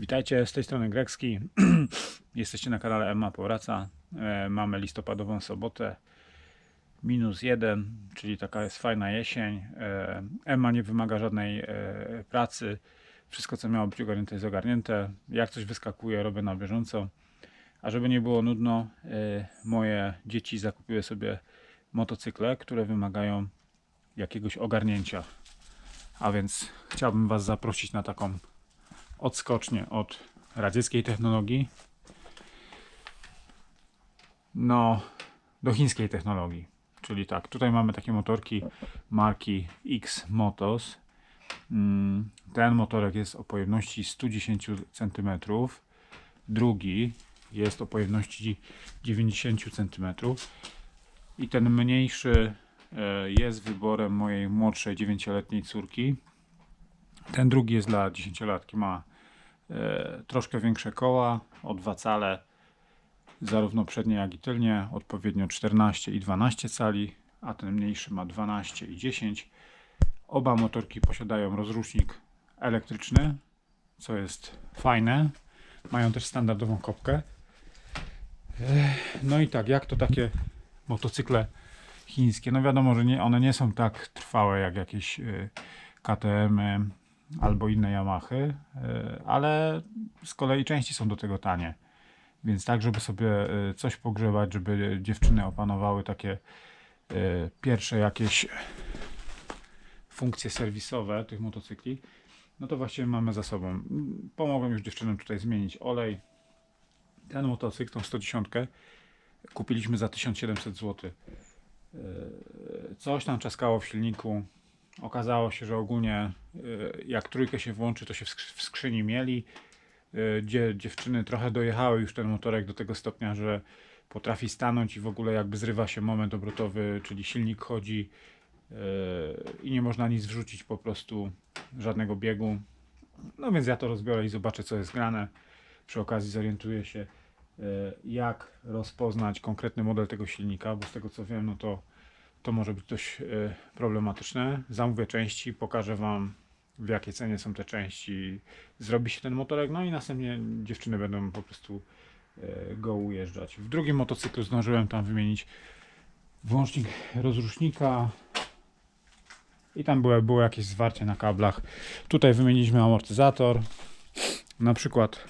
Witajcie, z tej strony Grecki. Jesteście na kanale Emma Powraca. E, Mamy listopadową sobotę. Minus jeden, czyli taka jest fajna jesień. E, Emma nie wymaga żadnej e, pracy. Wszystko, co miało być ogarnięte, jest ogarnięte. Jak coś wyskakuje, robię na bieżąco. A żeby nie było nudno, moje dzieci zakupiły sobie motocykle, które wymagają jakiegoś ogarnięcia. A więc chciałbym Was zaprosić na taką odskocznie od radzieckiej technologii no do chińskiej technologii. Czyli tak, tutaj mamy takie motorki marki X Motos. Mm, Ten motorek jest o pojemności 110 cm. Drugi jest o pojemności 90 cm. I ten mniejszy e, jest wyborem mojej młodszej 9-letniej córki. Ten drugi jest dla 10-latki, ma troszkę większe koła, o dwa cale, zarówno przednie jak i tylnie, odpowiednio 14 i 12 cali, a ten mniejszy ma 12 i 10. Oba motorki posiadają rozrusznik elektryczny, co jest fajne. Mają też standardową kopkę. Ech, No i tak, jak to takie motocykle chińskie? No wiadomo, że nie, one nie są tak trwałe jak jakieś y, KTM-y albo inne Yamahy, y, ale z kolei części są do tego tanie. Więc tak, żeby sobie y, coś pogrzebać, żeby dziewczyny opanowały takie y, pierwsze jakieś funkcje serwisowe tych motocykli, no to właściwie mamy za sobą. Pomogłem już dziewczynom tutaj zmienić olej. Ten motocykl, tą 110, kupiliśmy za 1700 zł. Coś tam czaskało w silniku. Okazało się, że ogólnie y, jak trójkę się włączy, to się w skrzy- w skrzyni mieli y, gdzie dziewczyny trochę dojechały już ten motorek do tego stopnia, że potrafi stanąć i w ogóle jakby zrywa się moment obrotowy, czyli silnik chodzi y, i nie można nic wrzucić po prostu, żadnego biegu. No więc ja to rozbiorę i zobaczę co jest grane. Przy okazji zorientuję się jak rozpoznać konkretny model tego silnika, bo z tego co wiem, no to to może być dość y, problematyczne. Zamówię części, pokażę Wam w jakiej cenie są te części, zrobi się ten motorek, no i następnie dziewczyny będą po prostu e, go ujeżdżać. W drugim motocyklu zdążyłem tam wymienić włącznik rozrusznika i tam było, było jakieś zwarcie na kablach. Tutaj wymieniliśmy amortyzator. Na przykład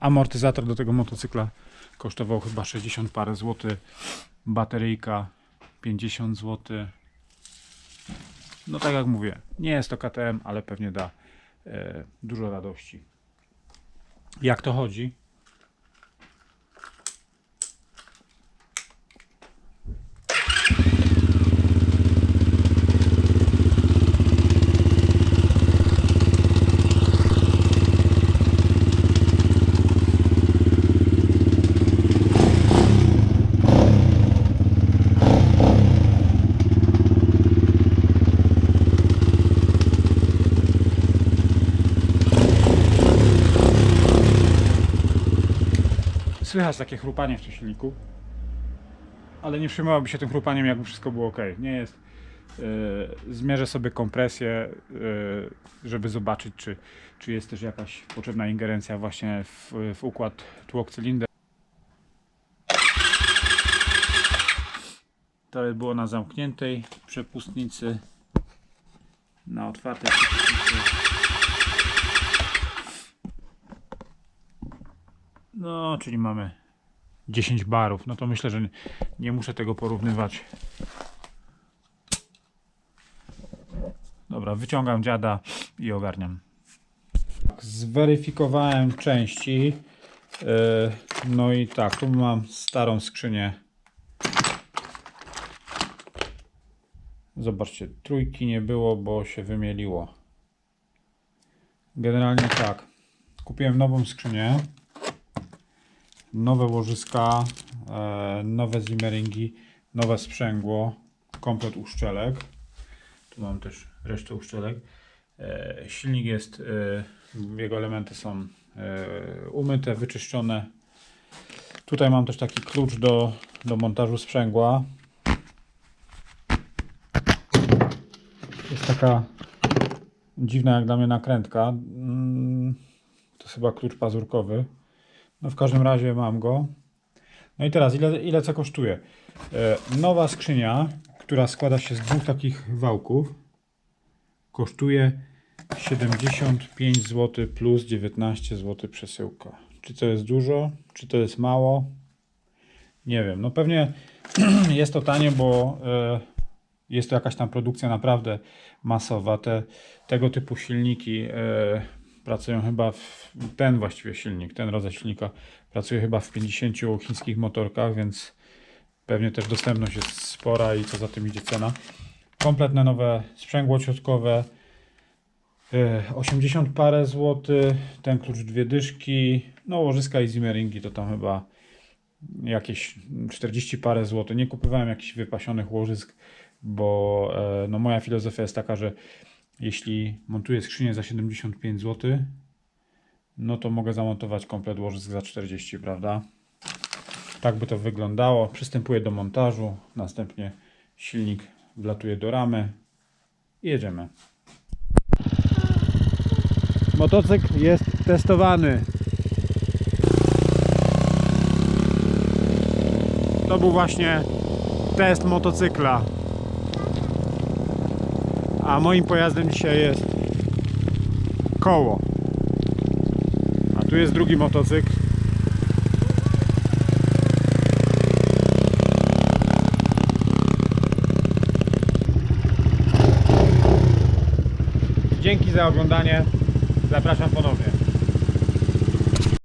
amortyzator do tego motocykla kosztował chyba 60 parę złotych. Bateryjka 50 zł. No tak jak mówię, nie jest to KTM, ale pewnie da e, dużo radości. Jak to chodzi? Słychać takie chrupanie w tym silniku. Ale nie przejmowałoby się tym chrupaniem, jakby wszystko było ok. Nie jest. Yy, zmierzę sobie kompresję, yy, żeby zobaczyć, czy, czy jest też jakaś potrzebna ingerencja właśnie w, w układ tłok cylinder. To było na zamkniętej przepustnicy. Na otwartej przepustnicy. No, czyli mamy 10 barów. No to myślę, że nie, muszę tego porównywać. Dobra, wyciągam dziada i ogarniam. Zweryfikowałem części. Yy, No i tak, tu mam starą skrzynię. Zobaczcie, trójki nie było, bo się wymieliło. Generalnie tak. Kupiłem nową skrzynię nowe łożyska, e, nowe zimmeringi, nowe sprzęgło, komplet uszczelek. Tu mam też resztę uszczelek. E, silnik jest, e, jego elementy są umyte, wyczyszczone. Tutaj mam też taki klucz do, do montażu sprzęgła. Jest taka dziwna jak dla mnie nakrętka. Mm, To chyba klucz pazurkowy. No w każdym razie mam go. No i teraz, ile, ile co kosztuje? E, nowa skrzynia, która składa się z dwóch takich wałków, kosztuje 75 zł plus 19 zł przesyłka. Czy to jest dużo? Czy to jest mało? Nie wiem. No pewnie jest to tanie, bo e, jest to jakaś tam produkcja naprawdę masowa. Te, tego typu silniki e, pracują chyba w ten właściwie silnik, ten rodzaj silnika pracuje chyba w 50 chińskich motorkach, więc pewnie też dostępność jest spora i co za tym idzie cena. Kompletne nowe sprzęgło środkowe, e, 80 parę złotych, ten klucz dwie dyszki, no łożyska i zimmeringi to tam chyba jakieś 40 parę złotych. Nie kupowałem jakichś wypasionych łożysk, bo e, no moja filozofia jest taka, że jeśli montuję skrzynię za 75 zł, no to mogę zamontować komplet łożysk za 40, prawda? Tak by to wyglądało. Przystępuję do montażu, następnie silnik wlatuje do ramy i jedziemy. Motocykl jest testowany. To był właśnie test motocykla. A moim pojazdem dzisiaj jest koło. A tu jest drugi motocykl. Dzięki za oglądanie. Zapraszam ponownie.